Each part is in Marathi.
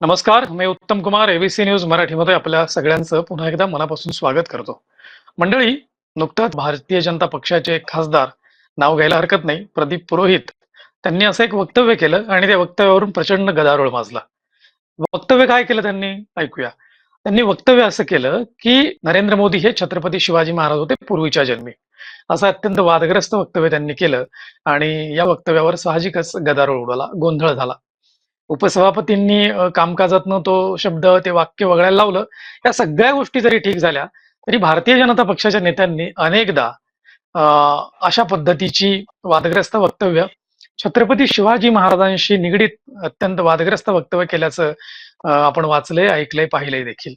नमस्कार मी उत्तम कुमार एबीसी न्यूज मराठीमध्ये आपल्या सगळ्यांचं पुन्हा एकदा मनापासून स्वागत करतो. मंडळी नुकताच भारतीय जनता पक्षाचे खासदार नाव घ्यायला हरकत नाही प्रदीप पुरोहित. त्यांनी असं एक वक्तव्य केलं आणि त्या वक्तव्यावरून प्रचंड गदारोळ माजला. वक्तव्य काय केलं त्यांनी? ऐकूया. त्यांनी वक्तव्य असं केलं की नरेंद्र मोदी हे छत्रपती शिवाजी महाराज होते पूर्वीच्या जन्मी. असं अत्यंत वादग्रस्त वक्तव्य त्यांनी केलं आणि या वक्तव्यावर साहजिकच गदारोळ उडाला गोंधळ झाला. उपसभापतींनी कामकाजातनं तो शब्द ते वाक्य वगळायला लावलं. या सगळ्या गोष्टी जरी ठीक झाल्या तरी भारतीय जनता पक्षाच्या नेत्यांनी अनेकदा अशा पद्धतीची वादग्रस्त वक्तव्य छत्रपती शिवाजी महाराजांशी निगडीत अत्यंत वादग्रस्त वक्तव्य केल्याचं आपण वाचलंय ऐकलंय पाहिलंय देखील.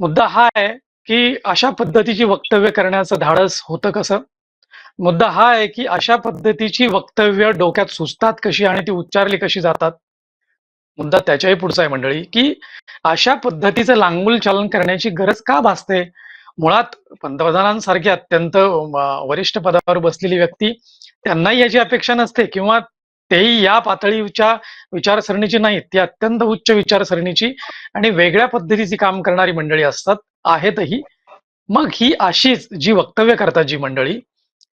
मुद्दा हा आहे की अशा पद्धतीची वक्तव्य करण्याचं धाडस होतं कसं? मुद्दा हा आहे की अशा पद्धतीची वक्तव्य डोक्यात सुचतात कशी आणि ती उच्चारली कशी जातात? मुद्दा त्याच्याही पुढचा आहे मंडळी की अशा पद्धतीचं लांगुल चालन करण्याची गरज का भासते? मुळात पंतप्रधानांसारखी अत्यंत वरिष्ठ पदावर बसलेली व्यक्ती त्यांनाही याची अपेक्षा नसते किंवा तेही या पातळीच्या विचारसरणीची नाहीत ती अत्यंत उच्च विचारसरणीची आणि वेगळ्या पद्धतीची काम करणारी मंडळी असतात आहेतही. मग ही अशीच जी वक्तव्य करतात जी मंडळी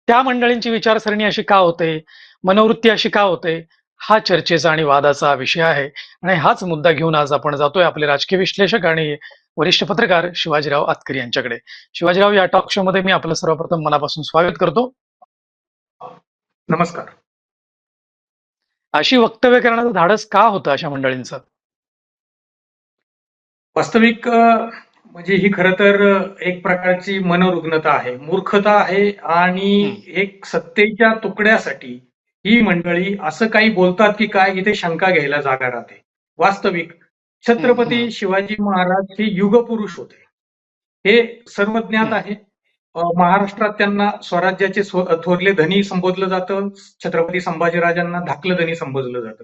त्या मंडळींची विचारसरणी अशी का होते? मनोवृत्ती अशी का होते? हा चर्चेचा आणि वादाचा विषय आहे. आणि हाच मुद्दा घेऊन आज आपण जातोय आपले राजकीय विश्लेषक आणि वरिष्ठ पत्रकार शिवाजीराव आतकरी यांच्याकडे. शिवाजीराव या टॉक शो मध्ये मी आपलं सर्वप्रथम मनापासून स्वागत करतो. नमस्कार. अशी वक्तव्य करण्याचं धाडस का होतं अशा मंडळींचं? वास्तविक म्हणजे ही खरं तर एक प्रकारची मनोरुग्णता आहे. मूर्खता आहे आणि एक सत्तेच्या तुकड्यासाठी ही मंडळी असं काही बोलतात की काय इथे शंका घ्यायला जागा राहते. वास्तविक. छत्रपती शिवाजी महाराज हे युगपुरुष होते. हे सर्वज्ञात. आहे. महाराष्ट्रात त्यांना स्वराज्याचे स्व- थोरले धनी संबोधलं जातं छत्रपती संभाजीराजांना धाकलं धनी संबोधलं जातं.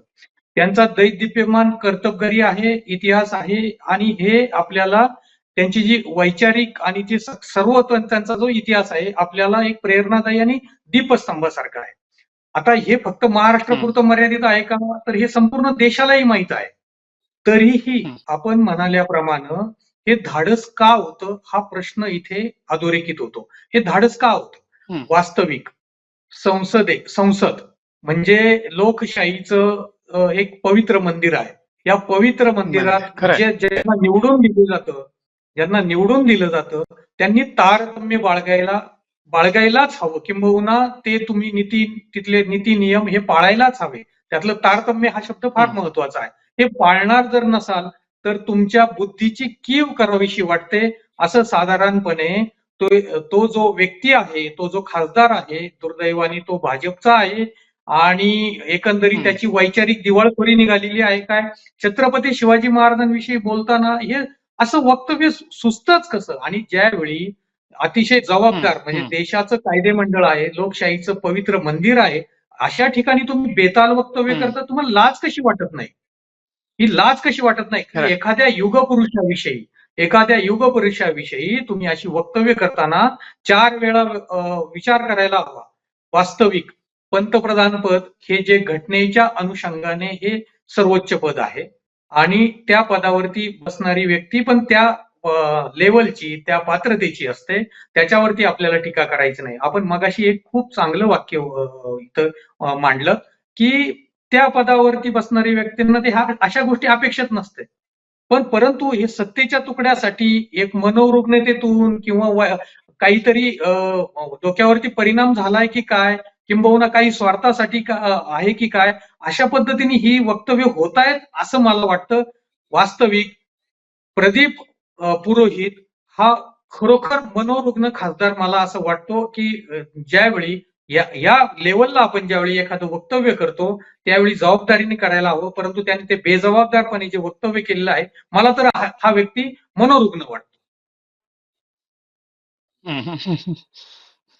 त्यांचा दैदिप्यमान कर्तबगारी आहे इतिहास आहे आणि हे आपल्याला त्यांची जी वैचारिक आणि जी सर्व त्यांचा जो इतिहास आहे आपल्याला एक प्रेरणादायी आणि दीपस्तंभासारखा आहे. आता हे फक्त महाराष्ट्रापुरतं मर्यादित आहे का तर हे संपूर्ण देशालाही माहीत आहे तरीही. आपण म्हणाल्याप्रमाणे हे धाडस का होतं हा प्रश्न इथे अधोरेखित होतो हे धाडस का होतं. वास्तविक संसदे संसद म्हणजे लोकशाहीचं एक पवित्र मंदिर आहे या पवित्र मंदिरात. जे ज्यांना निवडून दिलं जातं ज्यांना निवडून दिलं जातं त्यांनी तारतम्य बाळगायला बाळगायलाच हवं किंबहुना ते तुम्ही नीती तिथले नीती नियम हे पाळायलाच हवे त्यातलं तारतम्य हा शब्द फार. महत्त्वाचा आहे हे पाळणार जर नसाल तर तुमच्या बुद्धीची कीव करावीशी वाटते असं साधारणपणे तो तो जो व्यक्ती आहे तो जो खासदार आहे दुर्दैवाने तो भाजपचा आहे आणि एकंदरीत. त्याची वैचारिक दिवाळखोरी निघालेली आहे काय छत्रपती शिवाजी महाराजांविषयी बोलताना हे असं वक्तव्य सु- सुचतच कसं आणि ज्यावेळी अतिशय जबाबदार म्हणजे. देशाचं कायदेमंडळ आहे लोकशाहीचं पवित्र मंदिर आहे अशा ठिकाणी तुम्ही बेताल वक्तव्य. करता तुम्हाला लाज कशी वाटत नाही ही लाज कशी वाटत नाही. एखाद्या युगपुरुषाविषयी एखाद्या युगपुरुषाविषयी तुम्ही अशी वक्तव्य करताना चार वेळा विचार करायला हवा वास्तविक पंतप्रधान पद हे जे घटनेच्या अनुषंगाने हे सर्वोच्च पद आहे आणि त्या पदावरती बसणारी व्यक्ती पण त्या लेवलची त्या पात्रतेची असते. त्याच्यावरती आपल्याला टीका करायची नाही. आपण मगाशी एक खूप चांगलं वाक्य इथं मांडलं की त्या पदावरती बसणारी व्यक्तींना ते ह्या अशा गोष्टी अपेक्षित नसते. पण परंतु हे सत्तेच्या तुकड्यासाठी एक मनोरुग्णतेतून किंवा काहीतरी डोक्यावरती परिणाम झालाय की काय? किंबहुना काही स्वार्थासाठी का आहे की काय? अशा पद्धतीने ही वक्तव्य होत आहेत असं मला वाटतं. वास्तविक प्रदीप पुरोहित हा खरोखर मनोरुग्ण खासदार मला असं वाटतो की ज्यावेळी या या लेवलला आपण ज्यावेळी एखादं वक्तव्य करतो त्यावेळी जबाबदारीने करायला हवं. परंतु त्याने ते बेजबाबदारपणे जे वक्तव्य केलेलं आहे मला तर हा व्यक्ती मनोरुग्ण वाटतो.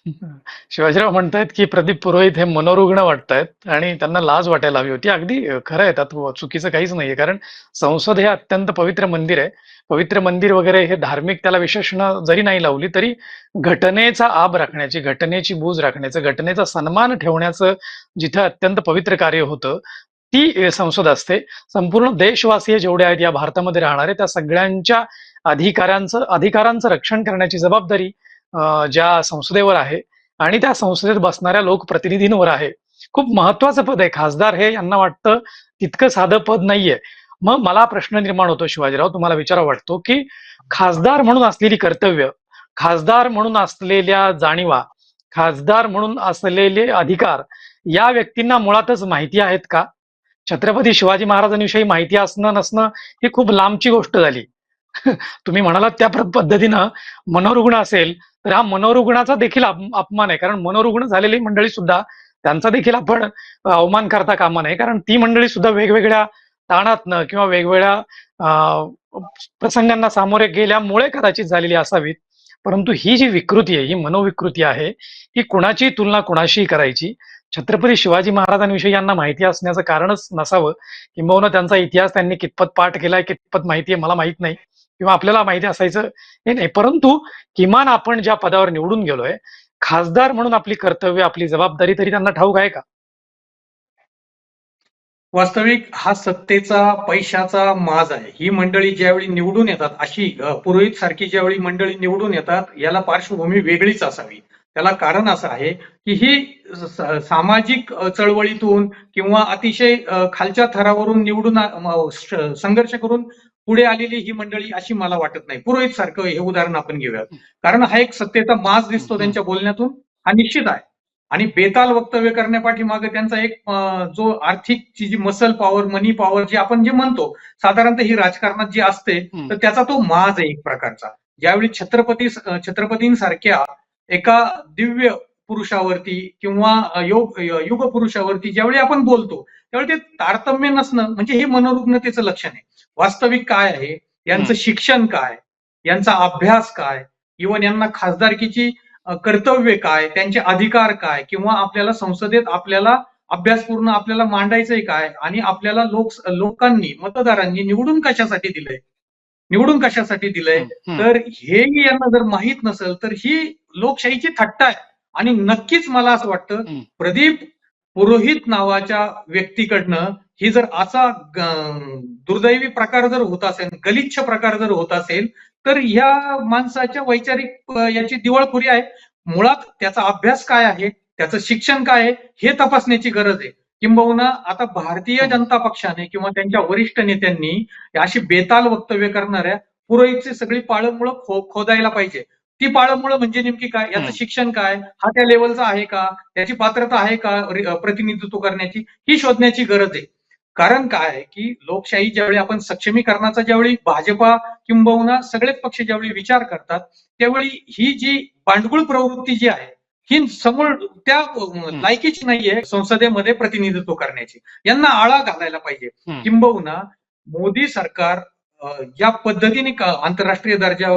शिवाजीराव म्हणतायत की प्रदीप पुरोहित हे मनोरुग्ण वाटतायत आणि त्यांना लाज वाटायला हवी होती. अगदी खरं आहे त्यात चुकीचं काहीच नाहीये. कारण संसद हे अत्यंत पवित्र मंदिर आहे. पवित्र मंदिर वगैरे हे धार्मिक त्याला विशेषण जरी नाही लावली तरी घटनेचा आब राखण्याची घटनेची बूज राखण्याचं घटनेचा सन्मान ठेवण्याचं जिथं अत्यंत पवित्र कार्य होतं ती संसद असते. संपूर्ण देशवासीय जेवढे आहेत या भारतामध्ये राहणारे त्या सगळ्यांच्या अधिकाऱ्यांचं अधिकारांचं रक्षण करण्याची जबाबदारी ज्या संसदेवर आहे आणि त्या संसदेत बसणाऱ्या लोकप्रतिनिधींवर आहे. खूप महत्वाचं पद आहे. खासदार हे यांना वाटतं तितकं साधं पद नाहीये. मग मला प्रश्न निर्माण होतो शिवाजीराव तुम्हाला विचारा वाटतो की खासदार म्हणून असलेली कर्तव्य खासदार म्हणून असलेल्या जाणीवा खासदार म्हणून असलेले अधिकार या व्यक्तींना मुळातच माहिती आहेत का? छत्रपती शिवाजी महाराजांविषयी माहिती असणं नसणं ही खूप लांबची गोष्ट झाली. तुम्ही म्हणालात त्या पद्धतीनं मनोरुग्ण असेल तर हा मनोरुग्णाचा देखील अपमान आहे. कारण मनोरुग्ण झालेली मंडळी सुद्धा त्यांचा देखील आपण अवमान करता कामा नाही कारण ती मंडळी सुद्धा वेगवेगळ्या ताणातनं किंवा वेगवेगळ्या प्रसंगांना सामोरे गेल्यामुळे कदाचित झालेली असावीत. परंतु ही जी विकृती आहे ही मनोविकृती आहे ही कुणाची तुलना कुणाशी करायची? छत्रपती शिवाजी महाराजांविषयी यांना माहिती असण्याचं कारणच नसावं. किंबहुना त्यांचा इतिहास त्यांनी कितपत पाठ केलाय कितपत माहिती आहे मला माहीत नाही. किंवा आपल्याला माहिती असायचं हे नाही. परंतु किमान आपण ज्या पदावर निवडून गेलोय खासदार म्हणून आपली कर्तव्य आपली जबाबदारी तरी त्यांना ठाऊक आहे का? वास्तविक हा सत्तेचा पैशाचा माज आहे. ही मंडळी ज्यावेळी निवडून येतात अशी पुरोहित सारखी ज्यावेळी मंडळी निवडून येतात याला पार्श्वभूमी वेगळीच असावी. त्याला कारण असं आहे की ही सामाजिक चळवळीतून किंवा अतिशय खालच्या थरावरून निवडून संघर्ष करून पुढे आलेली ही मंडळी अशी मला वाटत नाही. पुरोहित सारखं हे उदाहरण आपण घेऊयात. कारण हा एक सत्तेचा माज दिसतो त्यांच्या बोलण्यातून. हा निश्चित आहे. आणि बेताल वक्तव्य करण्यापाठीमागे त्यांचा एक जो आर्थिकची जी मसल पॉवर मनी पॉवर जी आपण जे म्हणतो साधारणतः ही राजकारणात जी असते. तर त्याचा तो माज आहे एक प्रकारचा. ज्यावेळी छत्रपती छत्रपतींसारख्या एका दिव्य पुरुषावरती किंवा योग युग पुरुषावरती ज्यावेळी आपण बोलतो त्यावेळी ते तारतम्य नसणं म्हणजे हे मनोरुग्णतेचं लक्षण आहे. वास्तविक काय आहे? यांचं. शिक्षण काय? यांचा अभ्यास काय? इव्हन यांना खासदारकीची कर्तव्य काय? त्यांचे अधिकार काय? किंवा आपल्याला संसदेत आपल्याला अभ्यासपूर्ण आपल्याला मांडायचंय काय? आणि आपल्याला लोक लोकांनी मतदारांनी निवडून कशासाठी दिलंय? निवडून कशासाठी दिलंय. तर हेही यांना जर माहीत नसेल तर ही लोकशाहीची थट्टा आहे. आणि नक्कीच मला असं वाटतं. प्रदीप पुरोहित नावाच्या व्यक्तीकडनं ही जर असा दुर्दैवी प्रकार जर होत असेल गलिच्छ प्रकार जर होत असेल तर या माणसाच्या वैचारिक याची दिवाळखोरी आहे. मुळात त्याचा अभ्यास काय आहे? त्याचं शिक्षण काय आहे? हे तपासण्याची गरज आहे. किंबहुना आता भारतीय जनता पक्षाने किंवा त्यांच्या वरिष्ठ नेत्यांनी अशी बेताल वक्तव्य करणाऱ्या पुरोहितची सगळी पाळंमुळं खो खोदायला पाहिजे. ती पाळंमुळं म्हणजे नेमकी काय? याचं. शिक्षण काय? हा त्या लेवलचा आहे का? त्याची पात्रता आहे का प्रतिनिधित्व करण्याची? ही शोधण्याची गरज आहे. कारण काय आहे की लोकशाही ज्यावेळी आपण सक्षमीकरणाचा ज्यावेळी भाजपा किंबहुना सगळेच पक्ष ज्यावेळी विचार करतात त्यावेळी ही जी भांडकुळ प्रवृत्ती जी आहे ही समोर त्या लायकीची नाहीये संसदेमध्ये प्रतिनिधित्व करण्याची. यांना आळा घालायला पाहिजे. किंबहुना मोदी सरकार या पद्धतीने आंतरराष्ट्रीय दर्जा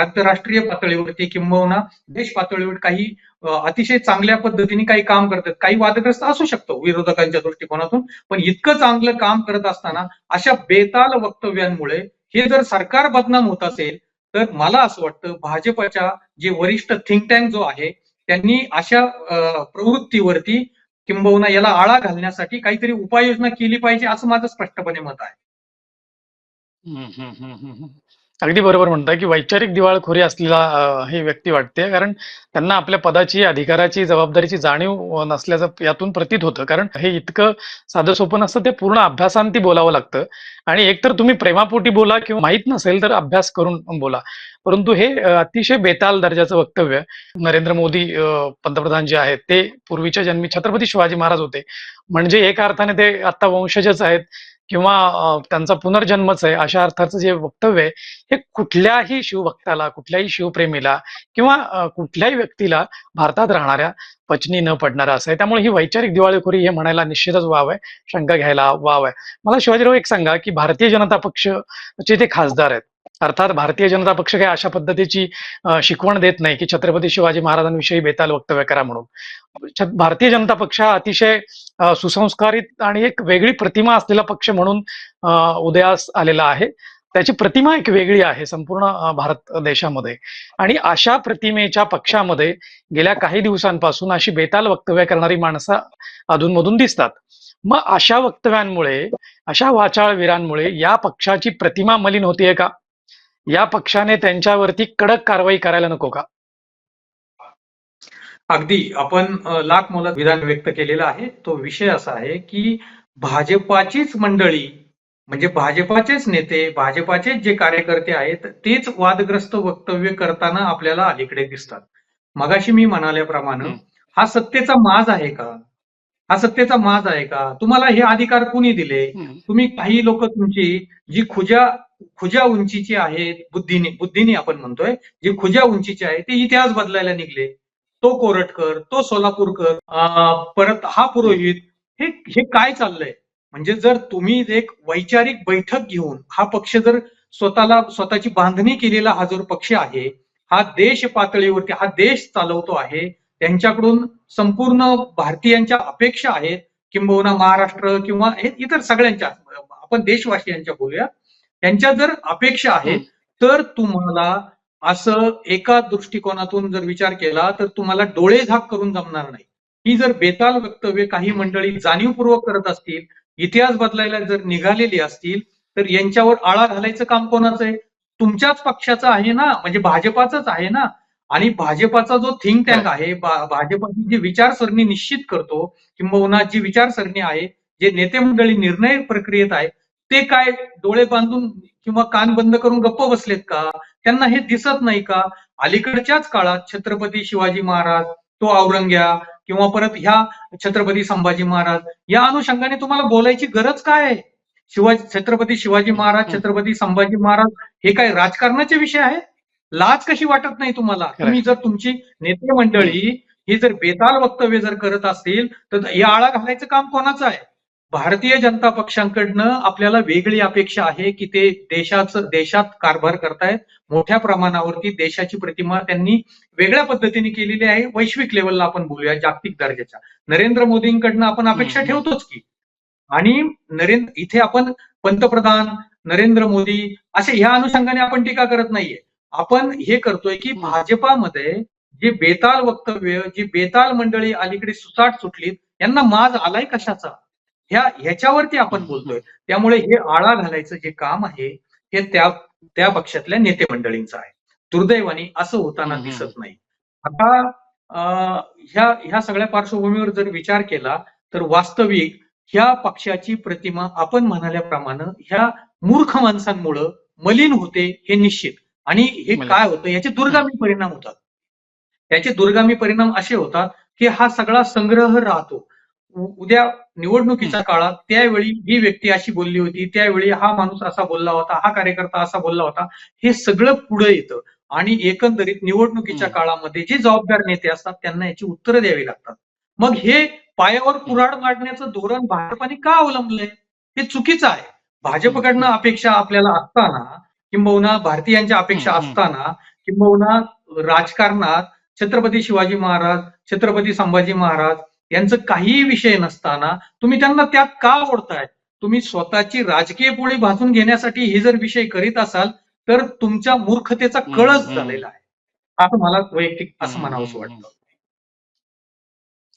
आंतरराष्ट्रीय पातळीवरती किंबहुना देश पातळीवर काही अतिशय चांगल्या पद्धतीने काही काम करतात. काही वादग्रस्त असू शकतो विरोधकांच्या दृष्टिकोनातून पण इतकं चांगलं काम करत असताना अशा बेताल वक्तव्यांमुळे हे जर सरकार बदनाम होत असेल तर मला असं वाटतं भाजपच्या जे वरिष्ठ थिंक टँक जो आहे त्यांनी अशा प्रवृत्तीवरती किंबहुना याला आळा घालण्यासाठी काहीतरी उपाययोजना केली पाहिजे असं माझं स्पष्टपणे मत आहे. हम्म, हम्म, हम्म, हम्म, अगदी बरोबर म्हणताय की वैचारिक दिवाळखोरी असलेला अ, ही व्यक्ती वाटते. कारण त्यांना आपल्या पदाची अधिकाराची जबाबदारीची जाणीव अ, नसल्याचं यातून प्रतीत होतं. कारण हे इतकं साधं सोपं नसतं ते पूर्ण अभ्यासांती बोलावं लागतं. आणि एकतर तुम्ही प्रेमापोटी बोला किंवा माहीत नसेल तर अभ्यास करून बोला. परंतु हे अ, अतिशय बेताल दर्जाचं वक्तव्य नरेंद्र मोदी अ, पंतप्रधान जे आहेत ते पूर्वीच्या जन्मी छत्रपती शिवाजी महाराज होते. म्हणजे एका अर्थाने ते आता वंशजच आहेत. किंवा त्यांचा पुनर्जन्मच आहे अशा अर्थाचं जे वक्तव्य आहे हे कुठल्याही शिवभक्ताला कुठल्याही शिवप्रेमीला किंवा कुठल्याही व्यक्तीला भारतात राहणाऱ्या पचनी न पडणार असं आहे. त्यामुळे ही वैचारिक दिवाळखोरी हे म्हणायला निश्चितच वाव आहे शंका घ्यायला वाव आहे. मला शिवाजीराव एक सांगा की भारतीय जनता पक्षचे ते खासदार आहेत अर्थात भारतीय जनता पक्ष काही अशा पद्धतीची शिकवण देत नाही की छत्रपती शिवाजी महाराजांविषयी बेताल वक्तव्य करा म्हणून. भारतीय जनता पक्ष हा अतिशय सुसंस्कारित आणि एक वेगळी प्रतिमा असलेला पक्ष म्हणून उदयास आलेला आहे. त्याची प्रतिमा एक वेगळी आहे संपूर्ण भारत देशामध्ये. आणि अशा प्रतिमेच्या पक्षामध्ये गेल्या काही दिवसांपासून अशी बेताल वक्तव्य करणारी माणसं अधूनमधून दिसतात. मग अशा वक्तव्यांमुळे अशा वाचाळवीरांमुळे या पक्षाची प्रतिमा मलिन होतीये का? या पक्षाने त्यांच्यावरती कडक कारवाई करायला नको का? अगदी. आपण लाख मोलात विधान व्यक्त केलेलं आहे. तो विषय असा आहे की भाजपाचीच मंडळी म्हणजे भाजपाचेच नेते भाजपाचेच जे कार्यकर्ते आहेत तेच वादग्रस्त वक्तव्य करताना आपल्याला अलीकडे दिसतात. मगाशी मी म्हणाल्याप्रमाणे हं. हा सत्तेचा माज आहे का? हा सत्तेचा माज आहे का? तुम्हाला हे अधिकार कुणी दिले? तुम्ही काही लोक तुमची जी खुजा खुज्या उंचीची आहेत बुद्धीने बुद्धीने आपण म्हणतोय जी खुज्या उंचीची आहे ते इतिहास बदलायला निघले. तो कोरटकर तो सोलापूरकर परत हा पुरोहित हे हे काय चाललंय? म्हणजे जर तुम्ही एक वैचारिक बैठक घेऊन हा पक्ष जर स्वतःला स्वतःची बांधणी केलेला हा जो पक्ष आहे हा देश पातळीवरती हा देश चालवतो आहे त्यांच्याकडून संपूर्ण भारतीयांच्या अपेक्षा आहेत किंबहुना महाराष्ट्र किंवा हे इतर सगळ्यांच्या आपण देशवासियांच्या बोलूया त्यांच्या जर अपेक्षा आहेत तर तुम्हाला असं एका दृष्टिकोनातून जर विचार केला तर तुम्हाला डोळे झाक करून जमणार नाही. ही जर बेताल वक्तव्य काही मंडळी जाणीवपूर्वक करत असतील इतिहास बदलायला जर निघालेली असतील तर यांच्यावर आळा घालायचं काम कोणाचं आहे? तुमच्याच पक्षाचं आहे ना म्हणजे भाजपाचंच आहे ना. आणि भाजपाचा जो थिंक टँक आहे भाजपाची जी विचारसरणी निश्चित करतो किंबहुना जी विचारसरणी आहे जे नेते मंडळी निर्णय प्रक्रियेत आहे ते काय डोळे बांधून किंवा कान बंद करून गप्प बसलेत का? त्यांना हे दिसत नाही का? अलीकडच्याच काळात छत्रपती शिवाजी महाराज तो औरंग्या किंवा परत ह्या छत्रपती संभाजी महाराज या अनुषंगाने तुम्हाला बोलायची गरज काय आहे? शिवाजी छत्रपती शिवाजी महाराज. छत्रपती संभाजी महाराज हे काय राजकारणाचे विषय आहे? लाज कशी वाटत नाही तुम्हाला? तुम्ही जर तुमची नेते मंडळी ही जर बेताल वक्तव्य जर करत असतील तर या आळा घालायचं काम कोणाचं आहे? भारतीय जनता पक्षांकडनं आपल्याला वेगळी अपेक्षा आहे की ते देशाचं देशात कारभार करतायत. मोठ्या प्रमाणावरती देशाची प्रतिमा त्यांनी वेगळ्या पद्धतीने केलेली आहे. वैश्विक लेवलला आपण बोलूया जागतिक दर्जाच्या. नरेंद्र मोदींकडनं आपण अपेक्षा. ठेवतोच की. आणि नरेंद्र इथे आपण पंतप्रधान नरेंद्र मोदी असे ह्या अनुषंगाने आपण टीका करत नाहीये. आपण हे करतोय की. भाजपामध्ये जे बेताल वक्तव्य जी बेताल मंडळी अलीकडे सुसाट सुटलीत यांना माज आलाय कशाचा? ह्या ह्याच्यावरती आपण बोलतोय. त्यामुळे हे आळा घालायचं जे काम आहे हे त्या त्या पक्षातल्या नेते मंडळींचं आहे. दुर्दैवाने असं होताना. दिसत नाही. आता ह्या ह्या सगळ्या पार्श्वभूमीवर जर विचार केला तर वास्तविक ह्या पक्षाची प्रतिमा आपण म्हणाल्याप्रमाणे ह्या मूर्ख माणसांमुळं मलिन होते हे निश्चित. आणि हे. काय होतं? याचे दुर्गामी परिणाम होतात. त्याचे दुर्गामी परिणाम असे होतात की हा सगळा संग्रह राहतो. उद्या निवडणुकीच्या काळात त्यावेळी ही व्यक्ती अशी बोलली होती त्यावेळी हा माणूस असा बोलला होता हा कार्यकर्ता असा बोलला होता हे सगळं पुढे येतं. आणि एकंदरीत निवडणुकीच्या. काळामध्ये जे जबाबदार नेते असतात त्यांना याची उत्तरं द्यावी लागतात. मग हे पायावर कुऱ्हाड मारण्याचं धोरण भाजपाने का अवलंबलंय? हे चुकीचं आहे. भाजपकडनं अपेक्षा आपल्याला असताना किंबहुना भारतीयांच्या अपेक्षा. असताना किंबहुना राजकारणात छत्रपती शिवाजी महाराज छत्रपती संभाजी महाराज यांचं काहीही विषय नसताना तुम्ही त्यांना त्यात का ओढताय? तुम्ही स्वतःची राजकीय पोळी भाजून घेण्यासाठी हे जर विषय करीत असाल तर तुमच्या मूर्खतेचा कळस. झालेला आहे. असं मला वैयक्तिक असं म्हणावंसं वाटतं.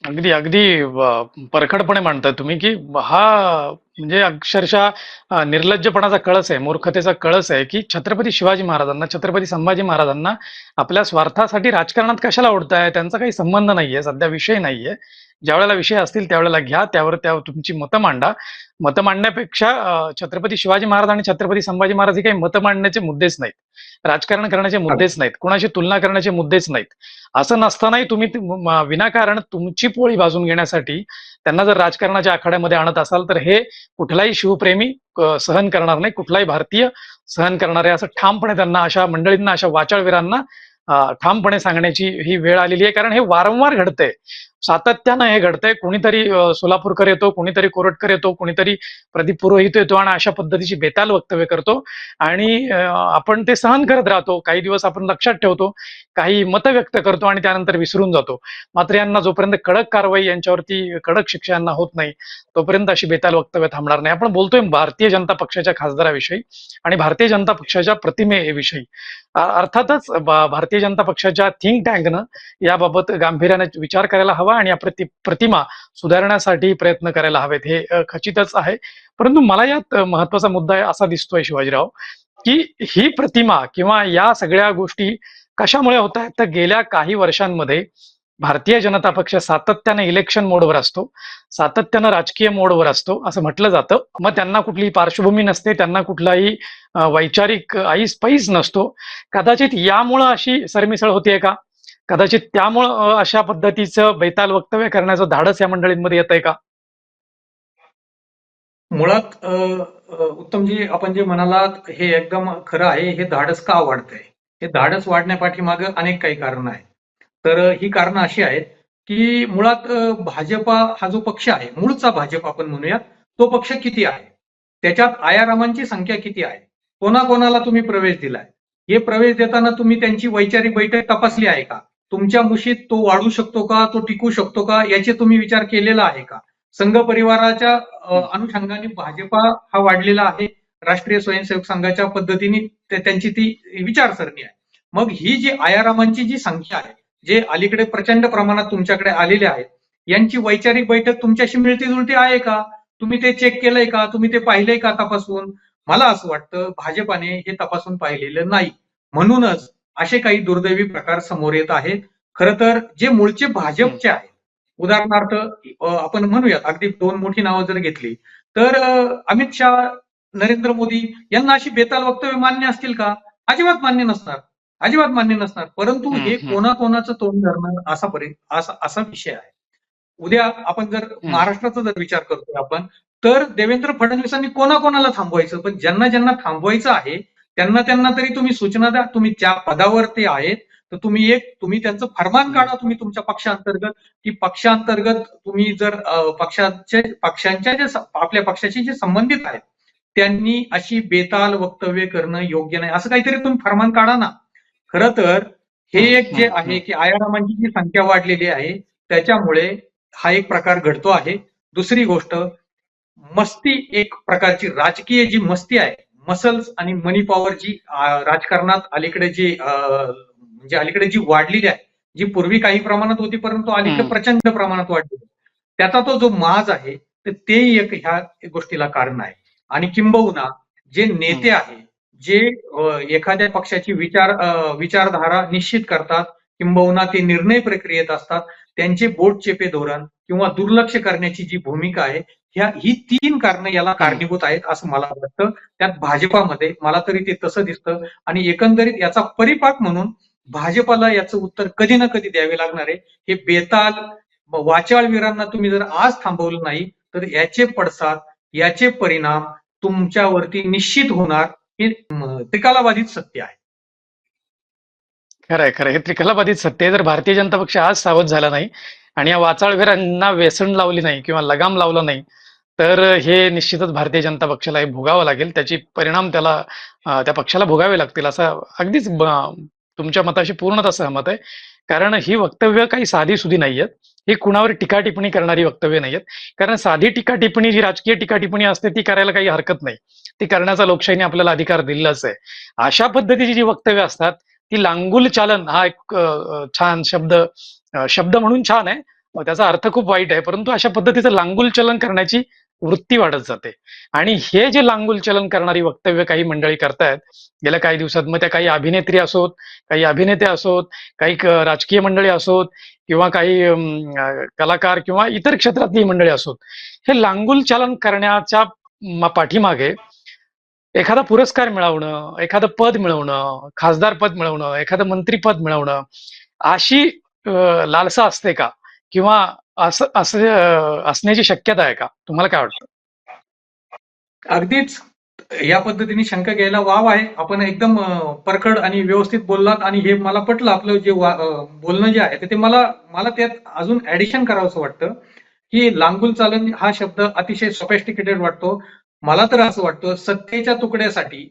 अगदी अगदी परखडपणे मांडताय तुम्ही की हा म्हणजे अक्षरशः निर्लज्जपणाचा कळस आहे मूर्खतेचा कळस आहे की छत्रपती शिवाजी महाराजांना छत्रपती संभाजी महाराजांना आपल्या स्वार्थासाठी राजकारणात कशाला ओढताय? त्यांचा काही संबंध नाहीये सध्या विषय नाहीये. ज्या वेळेला विषय असतील त्यावेळेला घ्या. त्यावर त्या तुमची मतं मांडा. मतं मांडण्यापेक्षा छत्रपती शिवाजी महाराज आणि छत्रपती संभाजी महाराज हे काही मतं मांडण्याचे मुद्देच नाहीत. राजकारण करण्याचे मुद्देच नाहीत. कोणाशी तुलना करण्याचे मुद्देच नाहीत. असं नसतानाही तुम्ही विनाकारण तुमची पोळी भाजून घेण्यासाठी त्यांना जर राजकारणाच्या आखाड्यामध्ये आणत असाल तर हे कुठलाही शिवप्रेमी सहन करणार नाही. कुठलाही भारतीय सहन करणार आहे. असं ठामपणे त्यांना अशा मंडळींना अशा वाचाळवीरांना ठामपणे सांगण्याची ही वेळ आलेली आहे. कारण हे वारंवार घडतंय. सातत्यानं हे घडतंय. कोणीतरी सोलापूरकर येतो कुणीतरी कोरटकर येतो कुणीतरी प्रदीप पुरोहित येतो आणि अशा पद्धतीची बेताल वक्तव्य करतो. आणि आपण ते सहन करत राहतो. काही दिवस आपण लक्षात ठेवतो. काही मतं व्यक्त करतो आणि त्यानंतर विसरून जातो. मात्र यांना जोपर्यंत कडक कारवाई यांच्यावरती कडक शिक्षा यांना होत नाही तोपर्यंत अशी बेताल वक्तव्य थांबणार नाही. आपण बोलतोय भारतीय जनता पक्षाच्या खासदाराविषयी आणि भारतीय जनता पक्षाच्या प्रतिमेविषयी अर्थातच भारतीय जनता पक्षाच्या थिंक टँकनं याबाबत गांभीर्याने विचार करायला हवा आणि या प्रति प्रतिमा सुधारण्यासाठी प्रयत्न करायला हवेत. हे खचितच आहे. परंतु मला यात महत्त्वाचा मुद्दा असा दिसतोय शिवाजीराव की ही प्रतिमा किंवा या सगळ्या गोष्टी कशामुळे होत आहेत तर गेल्या काही वर्षांमध्ये भारतीय जनता पक्ष सातत्याने इलेक्शन मोडवर असतो. सातत्यानं राजकीय मोडवर असतो असं म्हटलं जातं. मग त्यांना कुठलीही पार्श्वभूमी नसते त्यांना कुठलाही वैचारिक आईस पैस नसतो. कदाचित यामुळं अशी सरमिसळ होतीये का? कदाचित त्यामुळं अशा पद्धतीचं बैताल वक्तव्य करण्याचं धाडस या मंडळींमध्ये येत आहे का? मुळात उत्तमजी आपण जे म्हणालात हे एकदम खरं आहे हे धाडस का वाढतंय? हे धाडस वाढण्यापाठीमागं अनेक काही कारणं आहेत. तर ही कारणं अशी आहेत की मुळात भाजपा हा जो पक्ष आहे मूळचा भाजप आपण म्हणूयात तो पक्ष किती आहे? त्याच्यात आयारामांची संख्या किती आहे? कोणाकोणाला तुम्ही प्रवेश दिलाय? हे प्रवेश देताना तुम्ही त्यांची वैचारिक बैठक तपासली आहे का? तुमच्या मुशीत तो वाढू शकतो का? तो टिकू शकतो का? याचे तुम्ही विचार केलेला आहे का? संघ परिवाराच्या अनुषंगाने भाजपा हा वाढलेला आहे. राष्ट्रीय स्वयंसेवक संघाच्या पद्धतीने त्यांची ती विचारसरणी आहे. मग ही जी आयारामांची जी संख्या आहे जे अलीकडे प्रचंड प्रमाणात तुमच्याकडे आलेले आहेत यांची वैचारिक बैठक तुमच्याशी मिळती जुळती आहे का? तुम्ही ते चेक केलंय का? तुम्ही ते पाहिलंय का तपासून? मला असं वाटतं भाजपाने हे तपासून पाहिलेलं नाही. म्हणूनच असे काही दुर्दैवी प्रकार समोर येत आहेत. खर तर जे मूळचे भाजपचे आहेत उदाहरणार्थ आपण म्हणूयात अगदी दोन मोठी नावं जर घेतली तर अमित शहा नरेंद्र मोदी यांना अशी बेताल वक्तव्य मान्य असतील का? अजिबात मान्य नसणार. अजिबात मान्य नसणार. परंतु हे. कोणाकोणाचं तोंड धरणं असा परि असा असा विषय आहे. उद्या आपण जर महाराष्ट्राचा जर विचार करतोय आपण तर देवेंद्र फडणवीसांनी कोणाकोणाला थांबवायचं? पण ज्यांना ज्यांना थांबवायचं आहे त्यांना त्यांना तरी तुम्ही सूचना द्या. तुम्ही ज्या पदावर ते आहेत तर तुम्ही एक तुम्ही त्यांचं फरमान काढा तुम्ही तुमच्या पक्षांतर्गत. की पक्षांतर्गत तुम्ही जर पक्षाचे पक्षांच्या जे आपल्या पक्षाशी जे संबंधित आहेत त्यांनी अशी बेताल वक्तव्य करणं योग्य नाही. असं काहीतरी तुम्ही फरमान काढा ना. खरं तर हे एक जे आहे की आयारामांची जी संख्या वाढलेली आहे त्याच्यामुळे हा एक प्रकार घडतो आहे. दुसरी गोष्ट मस्ती एक प्रकारची राजकीय जी मस्ती आहे मसल्स आणि मनी पॉवर जी राजकारणात अलीकडे जी म्हणजे अलीकडे जी वाढलेली आहे जी पूर्वी काही प्रमाणात होती परंतु अलीकडे. प्रचंड प्रमाणात वाढली आहे. त्याचा तो जो माज आहे तर तेही एक ह्या गोष्टीला कारण आहे. आणि किंबहुना जे नेते आहे जे एखाद्या पक्षाची विचार विचारधारा निश्चित करतात किंबहुना ते निर्णय प्रक्रियेत असतात त्यांचे बोट चेपे धोरण किंवा दुर्लक्ष करण्याची जी भूमिका आहे ह्या ही तीन कारणं याला कारणीभूत आहेत असं मला वाटतं. त्यात भाजपामध्ये मला तरी ते तसं दिसतं आणि एकंदरीत याचा परिपाक म्हणून भाजपाला याचं उत्तर कधी ना कधी द्यावे लागणार आहे. हे बेताल वाचाळवीरांना तुम्ही जर आज थांबवलं नाही तर याचे पडसाद याचे परिणाम तुमच्यावरती निश्चित होणार हे त्रिकालाबाधित सत्य आहे. खरंय खरं हे त्रिकलाबाधित सत्य आहे. जर भारतीय जनता पक्ष आज सावध झाला नाही आणि या वाचाळवीरांना व्यसन लावली नाही किंवा लगाम लावला नाही तर हे निश्चितच भारतीय जनता पक्षाला हे भोगावं लागेल. त्याची परिणाम त्याला त्या पक्षाला भोगावे लागतील असं अगदीच तुमच्या मताशी पूर्णतः सहमत आहे. कारण ही वक्तव्य काही साधी सुधी नाहीयेत. ही कुणावर टीका टिप्पणी करणारी वक्तव्य नाहीयेत. कारण साधी टीका टिप्पणी जी राजकीय टीका टिप्पणी असते ती करायला काही हरकत नाही. ती करण्याचा लोकशाहीने आपल्याला अधिकार दिलेलाच आहे. अशा पद्धतीची जी वक्तव्य असतात ती लांगुल चालन हा एक छान शब्द शब्द म्हणून छान आहे. त्याचा अर्थ खूप वाईट आहे. परंतु अशा पद्धतीचं लांगुल चलन करण्याची वृत्ती वाढत जाते. आणि हे जे लांगुल चलन करणारी वक्तव्य काही मंडळी करतायत गेल्या काही दिवसात मग त्या काही अभिनेत्री असोत काही अभिनेते असोत काही राजकीय मंडळी असोत किंवा काही कलाकार किंवा इतर क्षेत्रातली मंडळी असोत. हे लांगुल चलन करण्याच्या पाठीमागे एखादा पुरस्कार मिळवणं एखादं पद मिळवणं खासदार पद मिळवणं एखादं मंत्रीपद मिळवणं अशी लालसा असते का? किंवा असं असण्याची शक्यता आहे का? तुम्हाला काय वाटतं? अगदीच या पद्धतीने शंका घ्यायला वाव आहे. आपण एकदम परखड आणि व्यवस्थित बोललात आणि हे मला पटलं आपलं जे बोलणं जे आहे ते मला मला त्यात अजून ऍडिशन करावंसं वाटतं की लांगुल चालन हा शब्द अतिशय सोफेस्टिकेटेड वाटतो. मला तर असं वाटतं सत्तेच्या तुकड्यासाठी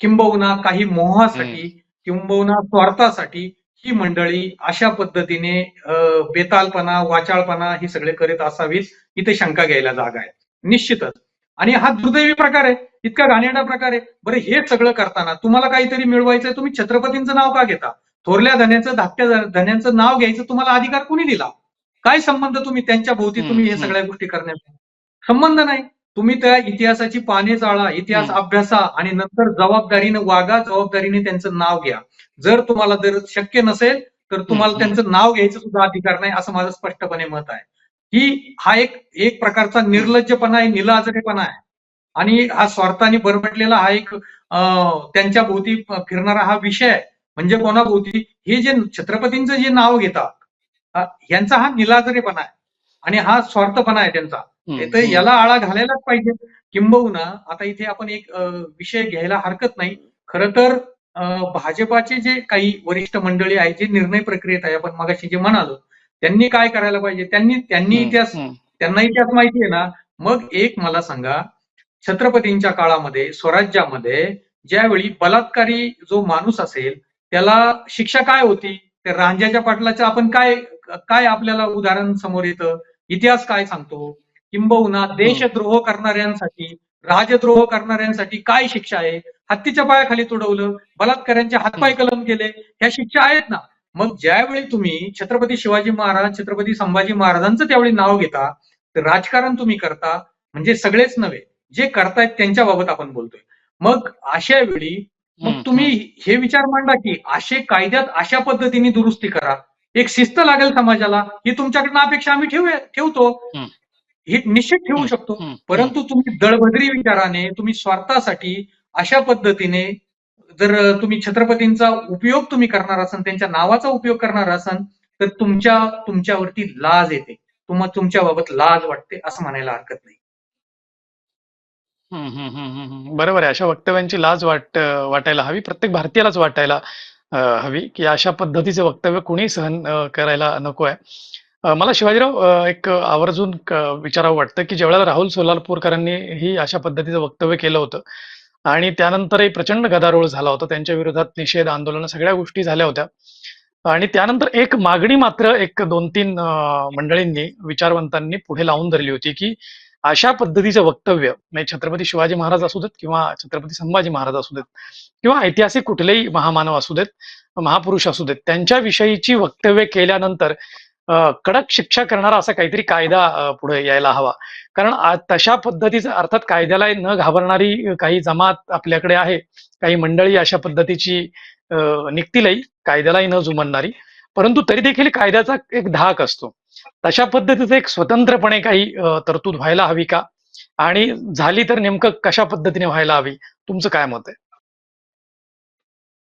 किंबहुना काही मोहासाठी किंबहुना स्वार्थासाठी ही मंडळी अशा पद्धतीने बेतालपणा वाचाळपणा हे सगळे करीत असावीत इथे शंका घ्यायला जागा आहे. निश्चितच. आणि हा दुर्दैवी प्रकार आहे. इतका घाणेरडा प्रकार आहे. बरं हे सगळं करताना तुम्हाला काहीतरी मिळवायचंय तुम्ही छत्रपतींचं नाव का घेता? थोरल्या धन्याचं धाकट्या धन्याचं नाव घ्यायचं तुम्हाला अधिकार कुणी दिला? काय संबंध तुम्ही त्यांच्या भोवती तुम्ही हे. सगळ्या गोष्टी करण्याचा संबंध नाही. तुम्ही त्या इतिहासाची पाने चाळा इतिहास. अभ्यासा आणि नंतर जबाबदारीने वागा जबाबदारीने त्यांचं नाव घ्या. जर तुम्हाला जर शक्य नसेल तर तुम्हाला. त्यांचं नाव घ्यायचं सुद्धा अधिकार नाही असं माझं स्पष्टपणे मत आहे. ही हा एक एक प्रकारचा निर्लज्जपणा आहे निलाजरेपणा आहे. आणि हा स्वार्थाने बरबटलेला हा एक अं, त्यांच्या भोवती फिरणारा हा विषय आहे. म्हणजे कोणाभोवती? हे जे छत्रपतींचं जे नाव घेतात यांचा हा निलाजरेपणा आहे. आणि हा स्वार्थपणा आहे त्यांचा. तर. याला आळा घालायलाच पाहिजे. किंबहुना आता इथे आपण एक विषय घ्यायला हरकत नाही. खरं तर भाजपाचे जे काही वरिष्ठ मंडळी आहे जे निर्णय प्रक्रियेत आहे आपण मगाशी जे म्हणालो त्यांनी काय करायला पाहिजे? त्यांनी त्यांनी इतिहास. त्यांना इतिहास माहिती आहे ना? मग एक मला सांगा छत्रपतींच्या काळामध्ये स्वराज्यामध्ये ज्यावेळी बलात्कारी जो माणूस असेल त्याला शिक्षा काय होती? त्या रांजाच्या पाटलाचं आपण काय काय आपल्याला उदाहरण समोर येतं? इतिहास काय सांगतो? किंबहुना देशद्रोह करणाऱ्यांसाठी राजद्रोह करणाऱ्यांसाठी काय शिक्षा आहे? हत्तीच्या पायाखाली तुडवलं बलात्काऱ्यांचे हातपाय कलम केले ह्या शिक्षा आहेत ना? मग ज्यावेळी तुम्ही छत्रपती शिवाजी महाराज छत्रपती संभाजी महाराजांचं त्यावेळी नाव घेता तर राजकारण तुम्ही करता म्हणजे सगळेच नव्हे जे करतायत त्यांच्या बाबत आपण बोलतोय. मग अशा वेळी मग तुम्ही हे विचार मांडा की असे कायद्यात अशा पद्धतीने दुरुस्ती करा एक शिस्त लागेल समाजाला ही तुमच्याकडनं अपेक्षा आम्ही ठेवू ठेवतो. ही निश्चित ठेवू शकतो. परंतु तुम्ही दळभद्री विचाराने तुम्ही स्वार्थासाठी अशा पद्धतीने जर तुम्ही छत्रपतींचा उपयोग तुम्ही करणार असाल त्यांच्या नावाचा उपयोग करणार असाल तर तुमच्या तुमच्यावरती लाज येते. तुम्हाला तुमच्या बाबत लाज वाटते असं म्हणायला हरकत नाही. हम्म, हम्म, हम्म, हम्म, हम्म. बरोबर आहे. अशा वक्तव्यांची लाज वाट वाटायला हवी. प्रत्येक भारतीयालाच वाटायला हवी की अशा पद्धतीचे वक्तव्य कुणी सहन करायला नको आहे. मला शिवाजीराव एक आवर्जून विचारावं वाटतं की ज्यावेळेला राहुल सोलापूरकरांनी ही अशा पद्धतीचं वक्तव्य केलं होतं आणि त्यानंतरही प्रचंड गदारोळ झाला होता त्यांच्या विरोधात निषेध आंदोलन सगळ्या गोष्टी झाल्या होत्या. आणि त्यानंतर एक मागणी मात्र एक दोन तीन मंडळींनी विचारवंतांनी पुढे लावून धरली होती की अशा पद्धतीचं वक्तव्य म्हणजे छत्रपती शिवाजी महाराज असू देत किंवा छत्रपती संभाजी महाराज असू देत किंवा ऐतिहासिक कुठलेही महामानव असू देत महापुरुष असू देत त्यांच्या विषयीची वक्तव्य केल्यानंतर कडक शिक्षा करणारा असा काहीतरी कायदा पुढे यायला हवा. कारण तशा पद्धतीचं अर्थात कायद्याला न घाबरणारी काही जमात आपल्याकडे आहे काही मंडळी अशा पद्धतीची निघतीलही कायद्यालाही न जुमनणारी. परंतु तरी देखील कायद्याचा एक धाक असतो. तशा पद्धतीचं एक स्वतंत्रपणे काही तरतूद व्हायला हवी का? आणि झाली तर नेमकं कशा पद्धतीने व्हायला हवी? तुमचं काय मत आहे?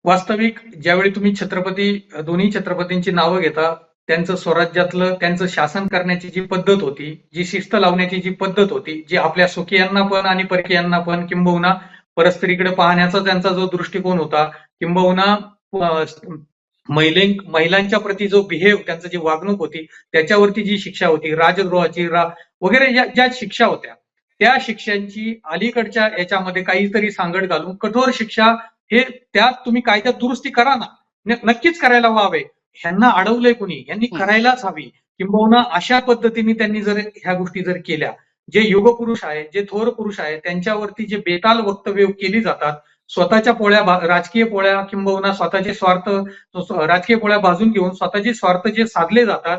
वास्तविक ज्यावेळी तुम्ही छत्रपती दोन्ही छत्रपतींची नावं घेता त्यांचं स्वराज्यातलं त्यांचं शासन करण्याची जी पद्धत होती जी शिस्त लावण्याची जी पद्धत होती जी आपल्या सुखियांना पण आणि परकीयांना पण किंबहुना परस्त्रीकडे पाहण्याचा त्यांचा जो दृष्टिकोन होता किंबहुना महिलें महिलांच्या प्रती जो बिहेव त्यांचं जी वागणूक होती त्याच्यावरती जी शिक्षा होती राजद्रोहाची रा वगैरे ज्या ज्या शिक्षा होत्या त्या शिक्षांची अलीकडच्या याच्यामध्ये काहीतरी सांगड घालून कठोर शिक्षा हे त्यात तुम्ही कायद्यात दुरुस्ती करा ना. नक्कीच करायला व्हावे. ह्यांना अडवलंय कुणी? यांनी. करायलाच हवी. किंबहुना अशा पद्धतीने त्यांनी जर ह्या गोष्टी जर केल्या जे युगपुरुष आहेत जे थोर पुरुष आहेत त्यांच्यावरती जे बेताल वक्तव्य केली जातात स्वतःच्या पोळ्या राजकीय पोळ्या किंबहुना स्वतःचे स्वार्थ स्व- राजकीय पोळ्या बाजून घेऊन स्वतःचे स्वार्थ जे साधले जातात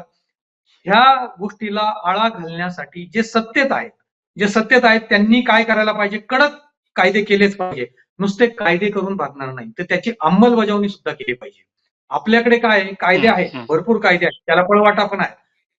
ह्या गोष्टीला आळा घालण्यासाठी जे सत्तेत आहेत जे सत्तेत आहेत त्यांनी काय करायला पाहिजे? कडक कायदे केलेच पाहिजे. नुसते कायदे करून भागणार नाही. तर त्याची अंमलबजावणी सुद्धा केली पाहिजे. आपल्याकडे काय आहे? कायदे आहेत. भरपूर कायदे आहेत. त्याला पळवाटा पण आहे.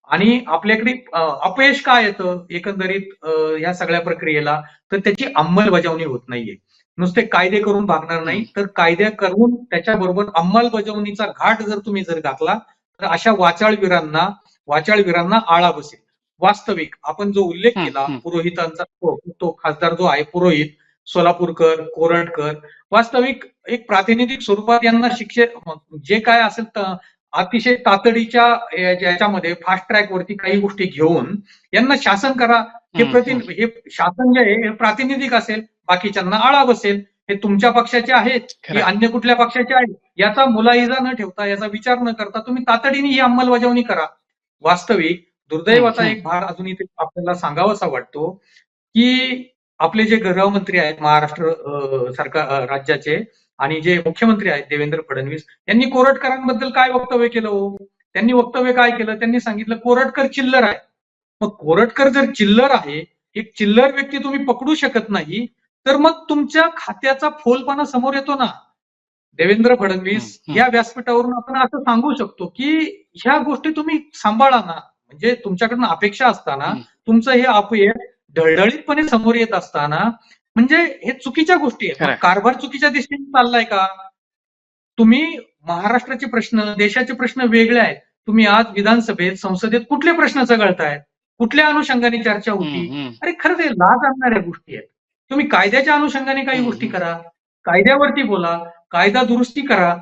आणि आपल्याकडे अपयश काय येतं एकंदरीत ह्या सगळ्या प्रक्रियेला? तर त्याची अंमलबजावणी होत नाहीये. नुसते कायदे करून भागणार नाही तर कायदे करून त्याच्याबरोबर अंमलबजावणीचा घाट जर तुम्ही जर घातला तर अशा वाचाळवीरांना वाचाळवीरांना आळा बसेल. वास्तविक आपण जो उल्लेख केला. पुरोहितांचा तो खासदार जो आहे पुरोहित सोलापूरकर कोरटकर वास्तविक एक प्रातिनिधिक स्वरूपात यांना शिक्षे जे काय असेल अतिशय तातडीच्या याच्यामध्ये फास्ट ट्रॅक वरती काही गोष्टी घेऊन यांना शासन करा हे प्रति. हे शासन जे आहे हे प्रातिनिधिक असेल बाकीच्यांना आळा बसेल हे तुमच्या पक्षाचे आहेत की खरंय. अन्य कुठल्या पक्षाचे आहेत याचा मुलाहिजा न ठेवता याचा विचार न करता तुम्ही तातडीने ही अंमलबजावणी करा वास्तविक दुर्दैवाचा एक भाग अजून इथे आपल्याला सांगावासा वाटतो की आपले जे गृहमंत्री आहेत महाराष्ट्र सरकार राज्याचे आणि जे मुख्यमंत्री आहेत देवेंद्र फडणवीस यांनी कोरटकरांबद्दल काय वक्तव्य केलं हो? त्यांनी वक्तव्य काय केलं? त्यांनी सांगितलं कोरटकर चिल्लर आहे. मग कोरटकर जर चिल्लर आहे एक चिल्लर व्यक्ती तुम्ही पकडू शकत नाही तर मग तुमच्या खात्याचा फोलपणा समोर येतो ना. देवेंद्र फडणवीस. या व्यासपीठावरून आपण असं सांगू शकतो की ह्या गोष्टी तुम्ही सांभाळा ना. म्हणजे तुमच्याकडनं अपेक्षा असताना. तुमचं हे अपयश ढळढळीतपणे समोर येत असताना म्हणजे हे चुकीच्या गोष्टी आहेत. कारभार चुकीच्या दिशेने चाललाय का? तुम्ही महाराष्ट्राचे प्रश्न देशाचे प्रश्न वेगळे आहेत. तुम्ही आज विधानसभेत संसदेत कुठले प्रश्न चघळतायत? कुठल्या अनुषंगाने चर्चा होती. अरे खरं ते लाज आणणाऱ्या गोष्टी आहेत. तुम्ही कायद्याच्या अनुषंगाने काही. गोष्टी करा कायद्यावरती बोला कायदा दुरुस्ती करा.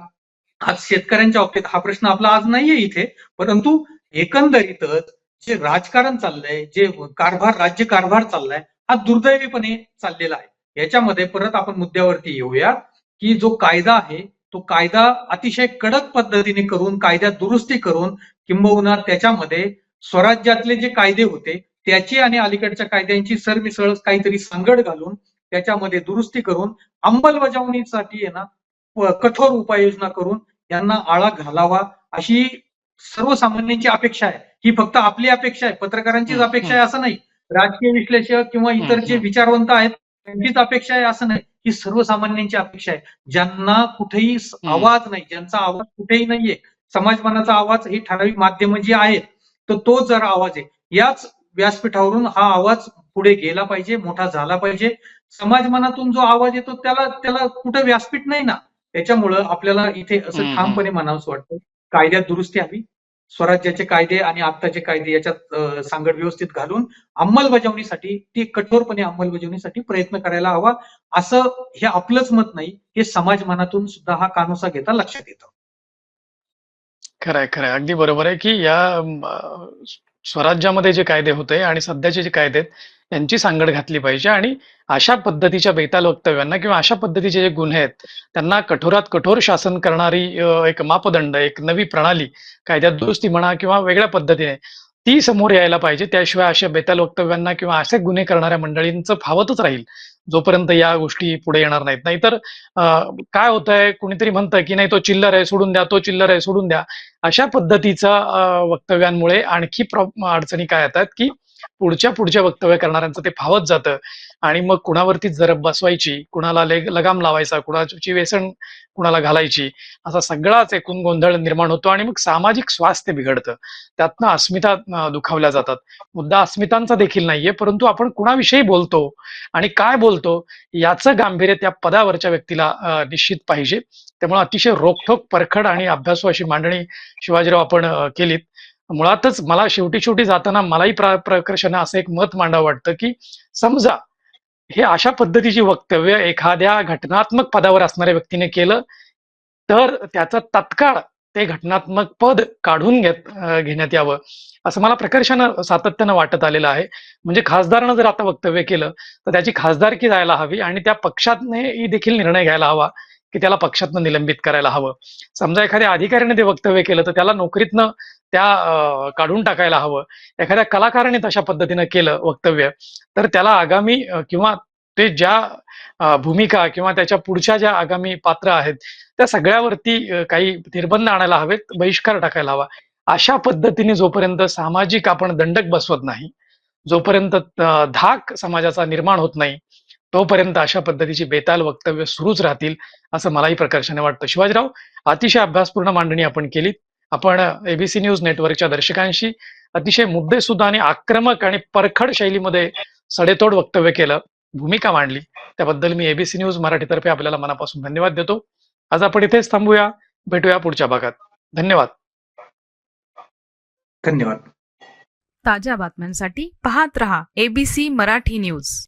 आज शेतकऱ्यांच्या बाबतीत हा प्रश्न आपला आज नाहीये इथे परंतु एकंदरीतच जे राजकारण चाललंय जे कारभार राज्य कारभार चाललाय हा दुर्दैवीपणे चाललेला आहे. याच्यामध्ये परत आपण मुद्द्यावरती येऊया की जो कायदा आहे तो कायदा अतिशय कडक पद्धतीने करून कायद्यात दुरुस्ती करून किंबहुना त्याच्यामध्ये स्वराज्यातले जे कायदे होते त्याची आणि अलीकडच्या कायद्यांची सरमिसळ काहीतरी सांगड घालून त्याच्यामध्ये दुरुस्ती करून अंमलबजावणीसाठी आहे ना कठोर उपाययोजना करून यांना आळा घालावा अशी सर्वसामान्यांची अपेक्षा आहे. ही फक्त आपली अपेक्षा आहे पत्रकारांचीच अपेक्षा आहे असं नाही. राजकीय विश्लेषक किंवा इतर जे. विचारवंत आहेत त्यांचीच अपेक्षा आहे असं नाही. ही सर्वसामान्यांची अपेक्षा आहे. ज्यांना कुठेही. आवाज नाही ज्यांचा आवाज कुठेही नाहीये समाजमानाचा आवाज ही ठराविक माध्यमं जी आहेत तर तो जर आवाज आहे. याच व्यासपीठावरून हा आवाज पुढे गेला पाहिजे मोठा झाला पाहिजे. समाजमनातून जो आवाज येतो त्याला त्याला कुठं व्यासपीठ नाही ना. त्याच्यामुळं आपल्याला इथे असं ठामपणे म्हणावंसं वाटतं. कायद्यात दुरुस्ती हवी. स्वराज्याचे कायदे आणि आत्ताचे कायदे याच्यात सांगड व्यवस्थित घालून अंमलबजावणीसाठी ती कठोरपणे अंमलबजावणीसाठी प्रयत्न करायला हवा. असं हे आपलंच मत नाही हे समाज मनातून सुद्धा हा कानोसा घेता लक्षात येतं. खरंय खरंय. अगदी बरोबर आहे की या स्वराज्यामध्ये जे कायदे होते आणि सध्याचे जे कायदे आहेत यांची सांगड घातली पाहिजे. आणि अशा पद्धतीच्या बेताल वक्तव्यांना किंवा अशा पद्धतीचे जे गुन्हे आहेत त्यांना कठोरात कठोर शासन करणारी एक मापदंड एक नवी प्रणाली कायद्यात दुरुस्ती म्हणा किंवा वेगळ्या पद्धतीने ती समोर यायला पाहिजे. त्याशिवाय अशा बेताल वक्तव्यांना किंवा असे गुन्हे करणाऱ्या मंडळींचं फावतच राहील. जोपर्यंत या गोष्टी पुढे येणार नाहीत. नाहीतर काय काय होतंय कुणीतरी म्हणतं की नाही तो चिल्लर आहे सोडून द्या तो चिल्लर आहे सोडून द्या. अशा पद्धतीचा वक्तव्यांमुळे आणखी प्रॉब- अडचणी काय येतात की पुढच्या पुढच्या वक्तव्य करणाऱ्यांचं ते फावत जातं. आणि मग कुणावरती जरब बसवायची कुणाला लेग- लगाम लावायचा कुणाची व्यसन कुणाला घालायची असा सगळाच एकूण गोंधळ निर्माण होतो आणि मग सामाजिक स्वास्थ्य बिघडतं. त्यातनं अस्मिता दुखावल्या जातात. मुद्दा अस्मितांचा देखील नाहीये परंतु आपण कुणाविषयी बोलतो आणि काय बोलतो याचं गांभीर्य त्या पदावरच्या व्यक्तीला निश्चित पाहिजे. त्यामुळे अतिशय रोखठोक परखड आणि अभ्यासू अशी मांडणी शिवाजीराव आपण केलीत. मुळातच मला शेवटी शेवटी जाताना मलाही प्र- प्रकर्षानं असं एक मत मांडावं वाटतं की समजा हे अशा पद्धतीची वक्तव्य एखाद्या घटनात्मक पदावर असणाऱ्या व्यक्तीने केलं तर त्याचं तत्काळ ते घटनात्मक पद काढून घेत घेण्यात यावं असं मला प्रकर्षानं सातत्यानं वाटत आलेलं आहे. म्हणजे खासदारानं जर आता वक्तव्य केलं तर त्याची खासदारकी जायला हवी आणि त्या पक्षातने देखील निर्णय घ्यायला हवा की त्याला पक्षातनं निलंबित करायला हवं. समजा एखाद्या अधिकाऱ्याने ते वक्तव्य केलं तर त्याला नोकरीतनं त्या अं, काढून टाकायला हवं. एखाद्या कलाकाराने तशा पद्धतीनं केलं वक्तव्य तर त्याला आगामी किंवा ते ज्या भूमिका किंवा त्याच्या पुढच्या ज्या आगामी पात्र आहेत त्या सगळ्यावरती काही निर्बंध आणायला हवेत बहिष्कार टाकायला हवा. अशा पद्धतीने जोपर्यंत सामाजिक आपण दंडक बसवत नाही जोपर्यंत धाक समाजाचा निर्माण होत नाही तोपर्यंत अशा पद्धतीची बेताल वक्तव्य सुरूच राहतील असं मलाही प्रकर्षाने वाटतं. शिवाजीराव अतिशय अभ्यासपूर्ण मांडणी आपण केली आपण एबीसी न्यूज नेटवर्कच्या दर्शकांशी अतिशय मुद्देसुद्धा आणि आक्रमक आणि परखड शैलीमध्ये सडेतोड वक्तव्य केलं भूमिका मांडली. त्याबद्दल मी एबीसी न्यूज मराठीतर्फे आपल्याला मनापासून धन्यवाद देतो. आज आपण इथेच थांबूया. भेटूया पुढच्या भागात. धन्यवाद. धन्यवाद. ताज्या बातम्यांसाठी पाहत रहा एबीसी मराठी न्यूज.